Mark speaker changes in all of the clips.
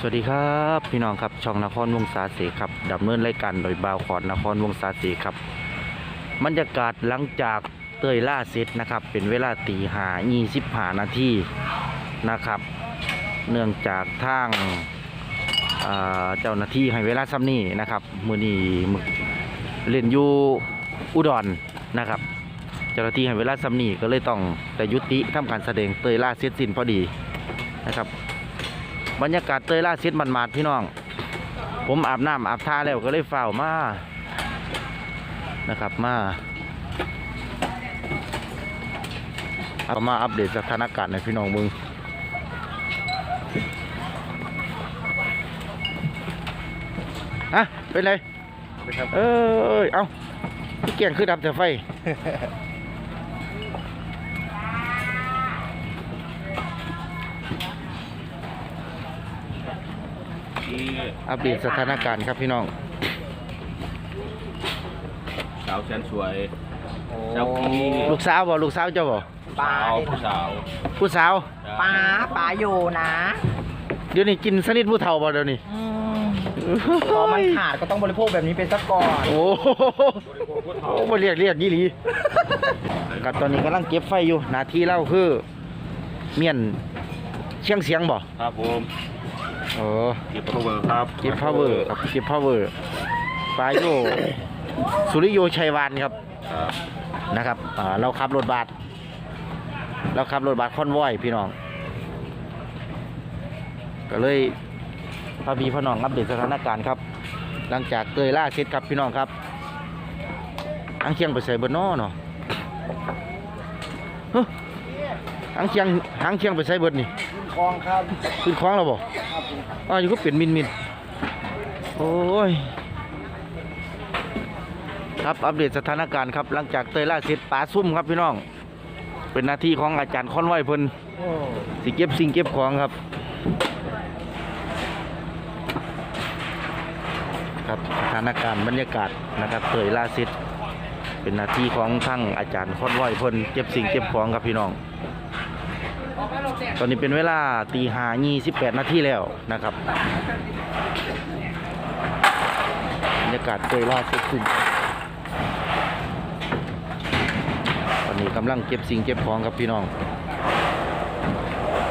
Speaker 1: สวัสดีครับพี่น้องครับช่องนครวงศาเสกครับดำเนินรายการโดยบ่าวขอดนครวงศาเสกครับบรรยากาศหลังจากเตยล่าเสร็จนะครับ เป็นเวลาตีหายี่สิบหานาทีนะครับ เนื่องจากทางอ่าเจ้าหน้าที่ให้เวลาซ้ำนี่นะครับ มือนีมือเล่นอยู่อุดรนนะครับ เจ้าหน้าที่ให้เวลาซ้ำนี่ก็เลยต้องแต่ยุติทำการแสดงเตยล่าเสร็จสิ้นพอดีนะครับ บรรยากาศเตยล่าเซ็ตมันมาดๆพี่น้อง ผมอาบน้ำอาบท่าแล้วก็เลยเฝ้าวมานะครับมาเอามาอัปเดตสถานการณ์ในพี่น้องมึงฮะเป็นไร
Speaker 2: ครับ
Speaker 1: เอ้ย เอาพี่เกียงคือดับแต่ไฟ อัปเดตสถานการณ์ครับพี่น้อง
Speaker 2: สาวแสนสวยเจ้าพี่
Speaker 1: ลูกสาวบ่ลูกสาวเจ้าบ่
Speaker 2: สาวผู้สาว
Speaker 1: ผู้สาว
Speaker 3: ป้าป้าอยู่นะ
Speaker 1: เดี๋ยวนี้กินสนิทผู้เฒ่าบ่เดี๋ยวนี้
Speaker 3: อืมพอมันขาดก็ต้องบริโภคแบบนี้เป็นสักก่อน
Speaker 1: โอ้โหโอ้บ่เรียกเรียกยี่หลีกับตอนนี้กำลังเก็บไฟอยู่หน้าที่เราคือ เมียนเชียงเสียงบ่
Speaker 2: ครับผม
Speaker 1: โอ้
Speaker 2: เก็บประเวอร์ครับ
Speaker 1: เก็บพาวเวอร์ครับเก็บพาวเวอร์ปลายโยสุริโยชัยวานครับ
Speaker 2: ครับ
Speaker 1: นะครับอ่าเราขับรถบัสเราขับรถบัสคอนวอยพี่น้อง ก็เลยพาพี่พ่อน้องอัปเดตสถานการณ์ครับ หลังจากเตยล่าเสร็จครับพี่น้องครับอังเคียงไปใส่เบนนอเนาะเฮ้ยอังเคียงหางเคียงไปใส่เบิดนี่
Speaker 3: คลองครับ
Speaker 1: ขึ้นคล้องเราบ่อ้าวอยู่ก็เปลี่ยนมินมินโอ้ย ครับอัปเดตสถานการณ์ครับ หลังจากเตยล่าเสร็จปลาซุ่มครับพี่น้อง เป็นหน้าที่ของอาจารย์คอนไว้เพิ่น
Speaker 3: โอ้
Speaker 1: สิเก็บสิ่งเก็บของครับ ครับสถานการณ์บรรยากาศนะครับเตยล่าเสร็จเป็นหน้าที่ของทั้งอาจารย์คอนไว้เพิ่นเก็บสิ่งเก็บของครับพี่น้อง ตอนนี้เป็นเวลาตีหายี่สิบแปดนาทีแล้วนะครับบรรยากาศเตยล่าสร็จสิ้นตอนนี้กำลังเก็บสิ่งเก็บของครับพี่น้อง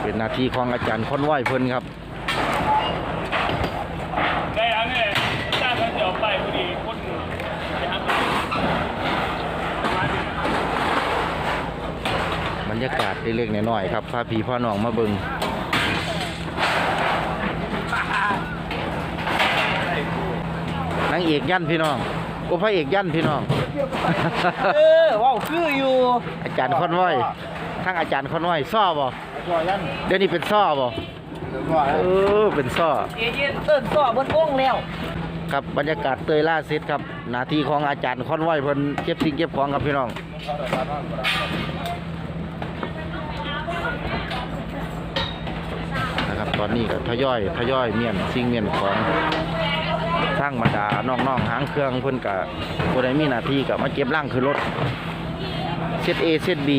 Speaker 1: เป็นนาทีของอาจารย์คอนไหวเพิ่นครับ
Speaker 4: ได้แล้วเนี่ยจ้างเขาเดี๋ยวไปพอดีคนไปหาคนมาถึง
Speaker 1: บ รรยากาศเล็กๆน้อยๆครับพาพี่พ่อน้องมาเบิงนางเอกยันพี่น้องโอ้พระเอกยันพี่น้อง
Speaker 3: เออว้าวคืออยู่
Speaker 1: อาจารย์คอนไหวทั้งอาจารย์คอนไหวซ่อบ่
Speaker 3: รอยัน
Speaker 1: เดี๋ยวนี้เป็นซ่อบ่
Speaker 3: รอ
Speaker 1: เออเป็นซ่อ
Speaker 3: เอเย็นเอิ้นต่อบนองค์แล้ว
Speaker 1: ครับบรรยากาศเตยล่าเซตครับหน้าที่ของอาจารย์คอนไหวเพิ่นเก็บสิ่งเก็บของครับพี่น้อง ตอนนี้ก็ทยอยทยอยเมียนสิ่งเมียนของทางบรรดาน้องๆหางเครื่องเพิ่นก็บ่ได้มีหน้าที่ก็มาเก็บร่างคือรถเซต A เซต B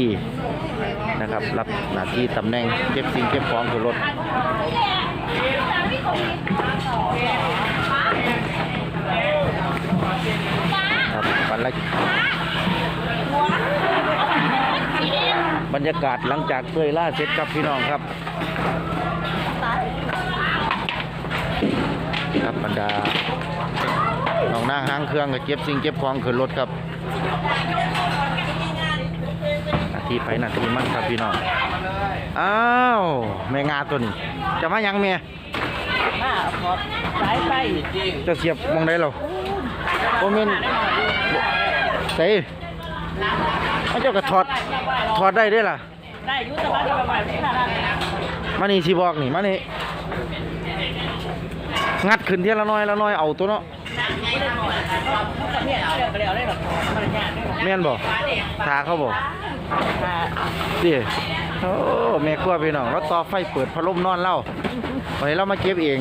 Speaker 1: นะครับ รับหน้าที่ตำแหน่งเก็บสิ่งเก็บของคือรถครับบรรยากบรรยากาศหลังจากเตยล่าเสร็จครับพี่น้องครับ ครับบรรดาน้องหน้าห้างเครื่องก็เก็บสิ่งเก็บของขึ้นรถครับนาทีไปนาทีมันครับพี่น้องอ้าวแม่งาตัวนี้จะมายังเมีย
Speaker 3: มาพอสายไฟ
Speaker 1: จะเสียบมองได้หรอโอเมนใส่มันเจ้าก็ถอดถอดได้ด้วยล่ะ
Speaker 3: ได้อยุติวัฒน์ประมาณนี้นะ
Speaker 1: มานี่สิบอกนี่มานี่ งัดขึ้นเทียละน้อยละน้อยเอาตัวเนาะ
Speaker 3: เนี่ยเรียกเรียกได้หรอกมันยาก
Speaker 1: แม่นบ่ทาเขาบ่
Speaker 3: อ่า
Speaker 1: ดิโอ้แม่ครัวพี่น้องเราต่อไฟเปิดพัดลมนอนเล่าวันนี้เรามาเก็บเอง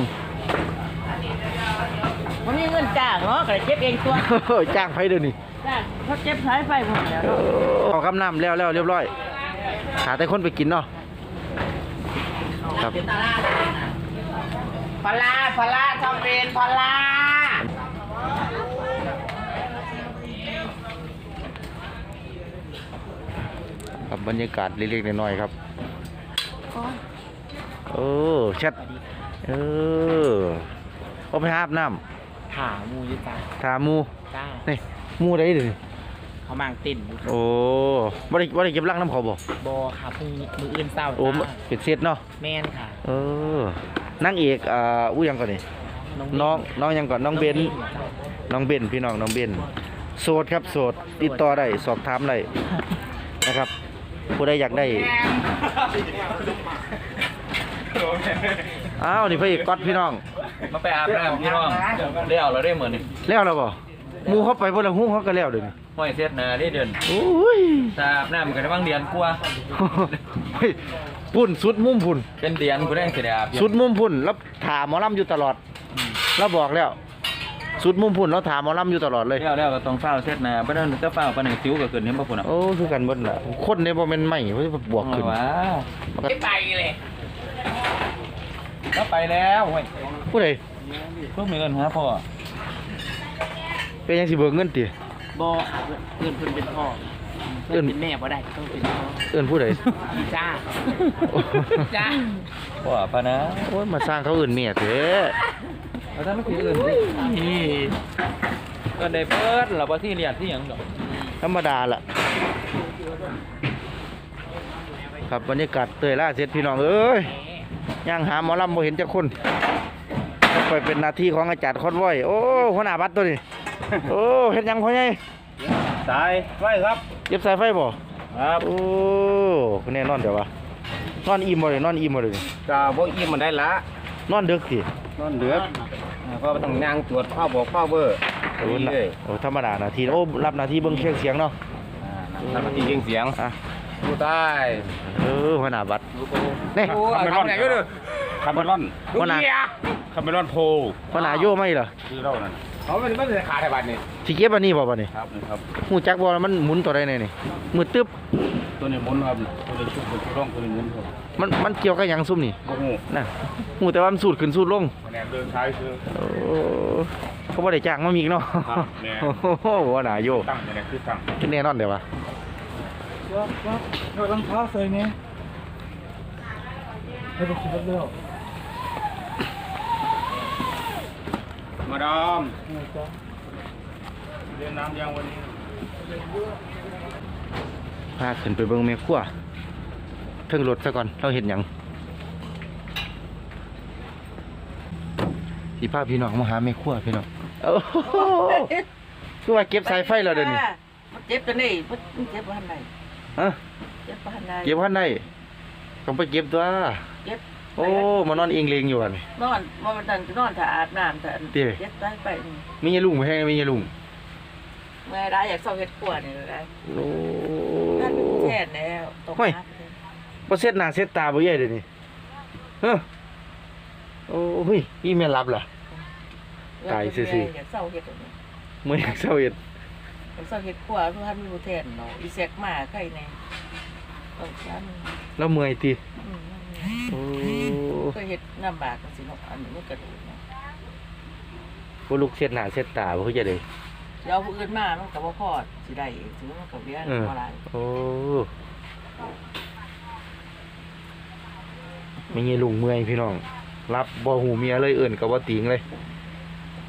Speaker 3: มันมีเงินจ้างเนาะก็เลยเจ็บเองตัว
Speaker 1: จ้างไฟเดี๋ยวนี้
Speaker 3: จ้างเขาเจ็บสายไฟหมดแล้วเนาะ
Speaker 1: เอาคำน้ำแล้วแล้วเรียบร้อยหาแต่คนไปกินเนาะครับ
Speaker 3: พอลาพอลาทองเรนพอลา
Speaker 1: ครับบรรยากาศเล็กๆน้อยๆครับเออชัดเออเอาไปหาอาบน้
Speaker 3: ถามูอยุจ้าำ
Speaker 1: ถามหมู
Speaker 3: จ้า
Speaker 1: นี่หมูได้เลย
Speaker 3: เขามางติ่นอยู่
Speaker 1: โอ้บ่ได้บ่ได้เก็บรังน้ำเขาบ่
Speaker 3: บอค่ะพรุ่งนี้มืออื่นเศร้า
Speaker 1: โอ้
Speaker 3: จ้า
Speaker 1: เป็นเซตเนาะ
Speaker 3: แม่นค่ะ
Speaker 1: เออ นางเอกอ่าอู้ยังก่อนนี่น้องน้องยังก่อนน้องเบนน้องเบนพี่น้องน้องเบนโสดครับโสดติดต่อได้สอบถามได้นะครับผู้ใดอยากได้อ้าวนี่พระเอกก๊อตพี่น้อง
Speaker 2: มาไปอาบน้ำพี่น้องเลี้ยวเราได้เหมือนนี่
Speaker 1: แล้วแล้วบ่หมูเข้าไปบ่ละหูเขาก็แล้วเดี๋ยวนี้
Speaker 2: ห้อยเสียดหนาได้เดือน
Speaker 1: โอ้ย
Speaker 2: ตาอาบน้ำกันได้บ้างเดือนกลัวา
Speaker 1: เฮ้ ยพุ่นสุดมุมพุ่น
Speaker 2: เป็นเดือนกูได้สิได้อาบอยู่
Speaker 1: สุดมุมพุ่นแล้วถามหมอลำอยู่ตลอดเราบอกแล้วสุดมุมพุ่นเราถามหมอลำอยู่ตลอดเลย
Speaker 2: เลี้ยวแล้วก็ต้องเฝ้าเสียดหนาเพราะนั้นจะเฝ้าปานหนึ่งสิวก็ขึ้นเห็นบ่พุ่นอะ
Speaker 1: โอ้คือกันเบิดน่ะคนในบ่แม่นไหมเพิ่นบวกขึ้น
Speaker 2: ว้าว
Speaker 1: มันก็
Speaker 3: ไม่ไปเลย
Speaker 2: ก็ไปแล้วเว้ย
Speaker 1: ผู้ใด
Speaker 2: เพิ่งมีเงินหาพ่อ
Speaker 1: เป็นยังสิเบิกเงินติ
Speaker 3: บอเพื่อนเพื่อนเป็นพ่อ
Speaker 1: เอิ้
Speaker 3: เพื่อนนเป็นแม่บ่ได้ต้องเป็นพ่อ
Speaker 1: เอิ้นผู้ใด
Speaker 3: จ้าจ้า
Speaker 2: พ่อปะนะ
Speaker 1: โอ้ยมาสร้างเขาอื่นเมียเถอะ
Speaker 2: แล้วถ้าไม่คืออื่นนี่ก็ได้เปิดเราบ่ที่เรียนที่หยังดอก
Speaker 1: ธรรมดาล่ะครับบรรยากาศเตยล่าเสร็จพี่น้องเอ้ยย่างหาหมอลำบ่เห็นจักคนไปเป็นหน้าที่ของอาจารย์คอนไว้โอ้หัวหน้าบัตรตัวนี้โอ้เฮ็ดหยังพ่อใหญ่
Speaker 2: สายไว้ครับ
Speaker 1: เย็บสายไฟบ่
Speaker 2: ครับ
Speaker 1: โอ้แน่นอนเดี๋ยววะนอนอิ่มบ่เลยนอนอิ่มบ่เลย
Speaker 2: ก็บ่อิ่มมันได้ละ
Speaker 1: นอนดึกสิ
Speaker 2: นอนเดือกก็ต้องนั่งตรวจข้าวบอกข้าวเบอร์
Speaker 1: โอ้น่ะโอ้ธรรมดาหนาทีโอ้รับหน้าที่เบิ่งเชียงเสียงเนาะ
Speaker 2: ทำจริงเสียง
Speaker 1: อะ
Speaker 2: ผู้ใต้
Speaker 1: เออหัวหน้าบัตรนี่
Speaker 2: โอ้ยทำอะไรก็ได้
Speaker 5: คาร์เมลอน
Speaker 1: หัวหน้า
Speaker 5: คาร์เมลอนโพ
Speaker 1: หัวหน้าโยไหมเหรอ
Speaker 5: คือเรานั่น
Speaker 2: เขาเป็นไม่ได้ขาดไอ้บัตรนี่
Speaker 1: สิเก็บอันนี้บ่บัดนี้
Speaker 5: ครับนี่ครับ
Speaker 1: หูจักบ่ว่ามันหมุนตัวใดแน่นี่มือตึ๊บ
Speaker 5: ตัวนี้หมุนครับตัวนี้ชุบตัวนี้ร่องตัวนี้หมุนครับ
Speaker 1: มันมันเกี่ยวกับหยังซุ่มนี่
Speaker 5: โอ้โห
Speaker 1: น่ะหูแต่ว่ามันสูดขึ้นสูดลง
Speaker 5: คะแนนเดินซ้ายคือ
Speaker 1: โอ้เขาบ่ได้จ้างมามีอีกเนาะ
Speaker 5: ครับแน่
Speaker 1: โอ้โหหัวหน้าโย
Speaker 5: ตั้งคะแนนคือตั้ง
Speaker 1: แน่นอนเดี๋ยววะ
Speaker 2: รองเท้าใส่เนี่ยให้ไปคิดเรื่อง
Speaker 5: มาดามเรียนน้ำยังวันนี้
Speaker 1: พาขึ้นไปเบิ่งแม่ครัวเทิงรถซะก่อน เราเห็นหยังสิพาพี่น้องมาหาแม่ครัวพี่น้องโอ้โหคือว่าเก็บสายไฟแล้วเดี๋ยวนี้
Speaker 6: เจ็บตัวนี้มันเจ็บบ้านไหน
Speaker 1: ฮะ
Speaker 6: เจ็บบ้านไหน
Speaker 1: เก็บพันได้ต้องไปเก็บตัว
Speaker 6: เจ็บ
Speaker 1: โอ้ มานอนเองเลงอยู่อะนี่
Speaker 6: นอนมันมันตั้งนอนถ้าอาบน้ำแต่
Speaker 1: เตี้ย
Speaker 6: เจ็บได้ไปนี่
Speaker 1: มียลุงไปให้มียลุง
Speaker 6: เมื่อได้อยากเศร้าเฮ็ดปวดนี่ได้
Speaker 1: โอ้
Speaker 6: นั่นเป็นแค่แล้วตก
Speaker 1: เฮ้ย
Speaker 6: น้ำ
Speaker 1: บ่เซ็ตหน้าเซ็ตตาบ่ใหญ่เดี๋ยวนี้เฮ้อโอ้เฮ้ยอีแม่นรับล่ะ ตายซื่อๆ
Speaker 6: อยากเศร้าเฮ็ดอันนี้
Speaker 1: มื้ออยากเศร้าเฮ็ด
Speaker 6: อยากเศร้าเฮ็ดปวดเพราะท่านมีผู้แทนเนาะอีแซกมาใกล้แน่ต้องซ้ำ
Speaker 1: แล้วเมื่อยติ
Speaker 6: อืม
Speaker 1: โอ้
Speaker 6: เคยเฮ็ดลำบากจังซี่เนาะอันนี้มันกระดูกเนาะ
Speaker 1: บ่ลุกเซ็ตหน้าเซ็ตตาบ่คือจะได้
Speaker 6: เดี๋ยวผู้อื่นมามันก็บ่พอสิได้ถือมันก็เบี้ย
Speaker 1: เออ
Speaker 6: บ่หลาย
Speaker 1: โอ้มียลุงเมื่อยพี่น้อง รับบ่หูเมียเลยเอิ้นก็บ่ติงเลย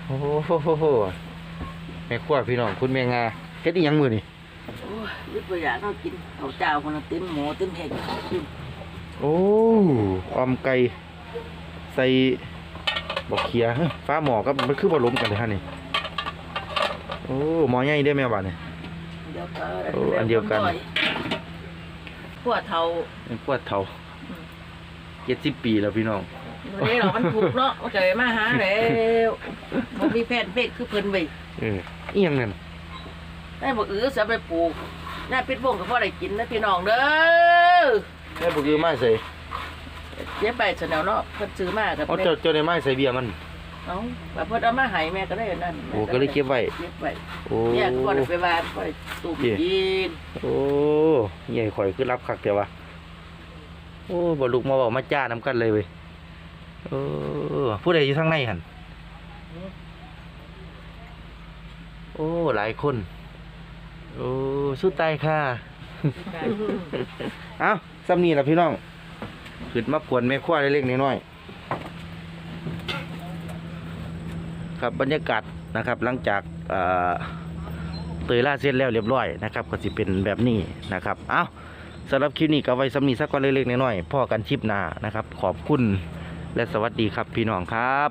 Speaker 1: โอ้โหแม่ครัวพี่น้องคุณแม่งาเฮ็ดอีหยังมื้อนี่
Speaker 6: โอ้ยยึดบ่อยากต้องกินข้าวเจ้าคนละเต็มหมูเต็มแหกกิน
Speaker 1: โอ้ออมไก่ใส่บอกเขียเฮ้ยฟ้าหมอกับมันคือบ่ล้มกันเลยฮะนี่โอ้หมอใหญ่ได้ไหมบ้านี่
Speaker 6: เดียวกัน
Speaker 1: โอ้อันเดียวกัน
Speaker 6: พวกเทา
Speaker 1: เป็นปวดเท่าเจ็ดสิบปีแล้วพี่น้อง
Speaker 6: วันนี้เรามันถูกเนาะมันเจอมาหาแล้วมันมีแผนเฟกคือเพิ่นไว้
Speaker 1: เอออีหยังนั่น
Speaker 6: ได้บ่อื้อจะไปปลูกน่าปิดวงก็พอได้กินนะพี่น้องเด้อ
Speaker 1: แม่บ่คือไม้ใส่
Speaker 6: เจ็บไปซะแล้วเนาะเพิ่นซื้อมากับ
Speaker 1: เอาเจ้าเจ้าได้ไม้ใส่เบียร์มัน
Speaker 6: เอ้าแบบเพิ่นเอามาให้แม่ก็ได้อันนั่น
Speaker 1: โอ้ก็เลยเก็บไว้
Speaker 6: เก็บไว้
Speaker 1: โอ้
Speaker 6: เนี่ยก็บ่ได้ไปบ้านบ่ได้ตูมกิน
Speaker 1: โอ้ใหญ่ข่อยคือรับคักแต่ว่าโอ้บ่ลุกมาบอกมาจ้าน้ำกันเลยเว้ยเออผู้ใดอยู่ทางในหันโอ้ หลายคน โอ้ สู้ตายค่ะ เอ้า ซ้ำนี่ละพี่น้องขึ้นมากวนแม่ครัวเล็กๆน้อยๆครับบรรยากาศนะครับ หลังจากเตยล่าเสร็จแล้วเรียบร้อยนะครับ ก็สิเป็นแบบนี้นะครับ เอ้าสำหรับคลิปนี้ก็ไว้ซ้ำนี้สักก่อนเล็กๆน้อยๆพ่อกันคลิปหน้านะครับ ขอบคุณและสวัสดีครับพี่น้องครับ